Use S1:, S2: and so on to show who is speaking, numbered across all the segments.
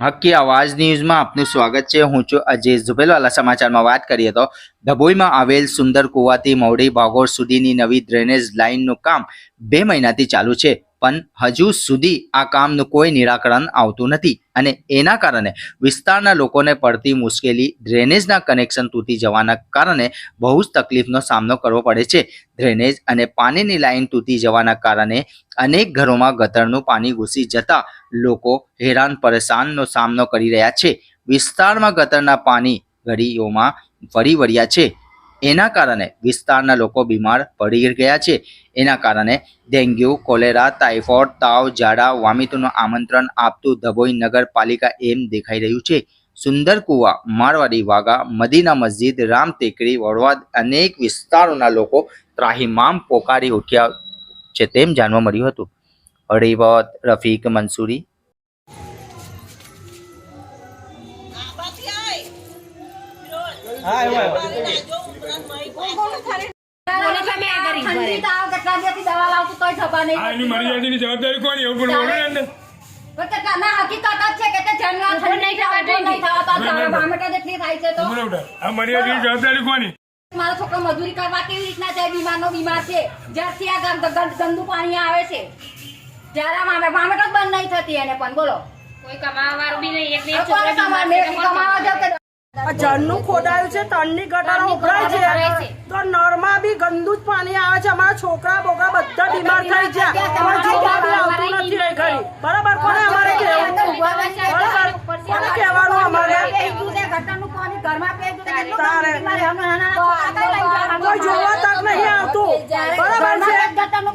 S1: હક્કી આવાજ ન્યૂઝમાં આપનું સ્વાગત છે. હું છું અજય ઝુબેલવાલા સમાચારમાં વાત કરીએ તો ડભોઈમાં આવેલ સુંદર કુવાથી મવડી ભાગોળ સુધીની નવી ડ્રેનેજ લાઇનનું કામ બે મહિનાથી ચાલુ છે. પણ હજુ સુધી આ કામનું કોઈ નિરાકરણ આવતું નથી અને એના કારણે વિસ્તારના લોકોને પડતી મુશ્કેલી, ડ્રેનેજના કનેક્શન તૂટી જવાના કારણે બહુ જ તકલીફનો સામનો કરવો પડે છે. ડ્રેનેજ અને પાણીની લાઇન તૂટી જવાના કારણે અનેક ઘરોમાં ગટરનું પાણી ઘૂસી જતા લોકો હેરાન, પરેશાનનો સામનો કરી રહ્યા છે. વિસ્તારમાં ગતરના પાણી ઘડીઓમાં ફરી વળ્યા છે. એના કારણે વિસ્તારના લોકો બીમાર પડી ગયા છે. એના કારણે ડેન્ગ્યુ, કોલેરા, ટાઇફોઇડ, તાવ, ઝાડા વામિતોનું આમંત્રણ આપતું ધબોઈ નગરપાલિકા એમ દેખાઈ રહ્યું છે. સુંદર કુવા, મારવાડી વાગા મદીના મસ્જિદ, રામ ટેકરી, વડવાદ અનેક વિસ્તારોના લોકો ત્રાહિમામ પોકારી ઉઠ્યા છે તેમ જાણવા મળ્યું હતું. હરિવત રફીક, મંસૂરી.
S2: બોલે
S3: મર્યાદાની જવાબદારી કોની? એવું પણ ને
S4: ના,
S3: ના, ના, ના. જવાબદારી કોની?
S4: મારો છોકરો મજૂરી કરવા કેવી રીતના જાય? બીમારનો બીમાર છે. જ્યારથી આ ગંદ- પાણી આવે છે. જ્યારે મામે- ભામેટો જ બંધ નહીં થતી એને પણ બોલો.
S2: કોઈ કમાવા વાળું બી નહીં. એક ને છોકરા
S4: કમાવા-
S2: બીમાર છે,
S4: મેં કમાવા જાવ
S5: ઝરણું ખોદાયું છે તણની ગટરો ઉભરાય છે. તો નળમાં બી ગંદુ જ પાણી આવે છે. અમારા છોકરા બોકરા બધા બીમાર થઈ ગયા. જોવા બી આવતું નથી એ ઘરે બરાબર? કોને અમારે કહેવું? બરાબર? કોને કહેવાનું અમારે. કોઈ જોવા તક નહીં આવતું. બરાબર છે?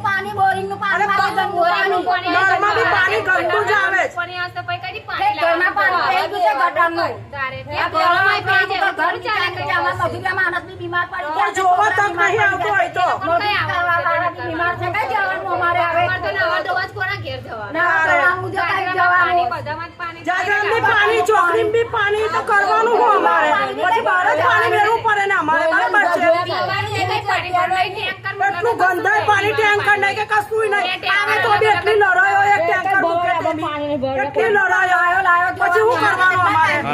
S4: પાણી બોરિંગનું પાણી
S5: અરે
S4: પાણી, ગંદુ
S2: ગોરાનું
S4: પાણી.
S2: પાણી
S5: નળમાં બી પાણી ગંદુ જ આવે છે.
S4: ઘરમાં પાણી પાણી
S2: પાણી
S4: તો ઘર ચાલે કે અમારા મજૂરિયા માણસ બી બીમાર પડી
S5: કોઈ
S4: ગયા છે,
S5: જોવા
S4: છોકરા
S5: તક નહીં આવતું હોય તો.
S4: મજૂરી કરવા વાળા બી બીમાર છે. કઈ જવાનું અમારે હવે
S2: અમારે તો નવા દવા જ કોના ઘેર જવાનું.
S4: ના જવાનું જો કઈ
S2: પાણી
S4: જવાનું.
S2: બધામાં જ પાણી
S5: જાગરણની પાણી ચોકડીમાં બી પાણી તો કરવાનું હું અમારે. પછી બહાર જ પાણી મેળવું પડે ને અમારે. બરાબર છે. એટલું ગંધાય પાણી ટેન્કર નહીં કે કશું નહીં. આવે તો બી એટલી લડાઈ હોય એક ટેન્કર મૂકે એટલી લડાઈ હોય પછી હું કરવાનું